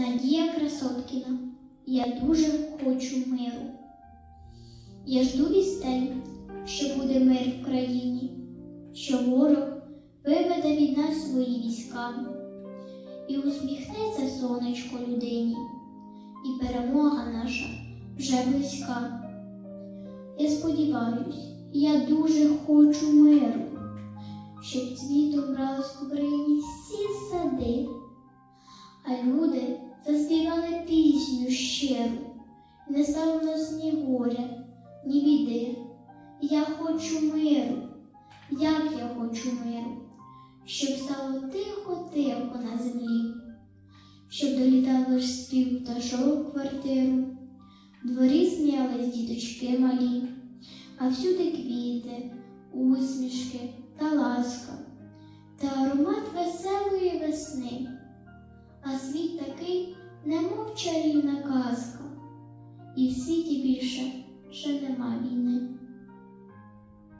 Надія Красоткіна. Я дуже хочу миру. Я жду вістей, що буде мир в країні, що ворог виведе від нас свої війська, і усміхнеться сонечко людині, і перемога наша вже близька. Я сподіваюсь, я дуже хочу миру, щоб цвітом брали в Україні всі сади, а люди пісню щиру, не стало в нас ні горя, ні біди. Я хочу миру, як я хочу миру, щоб стало тихо-тихо на землі, щоб долітав лиш спів пташок в квартиру, дворі сміялись діточки малі, а всюди квіти, усмішки та ласка, та аромат веселої весни, а світ такий, немов чарівна казка, і в світі більше ще нема війни.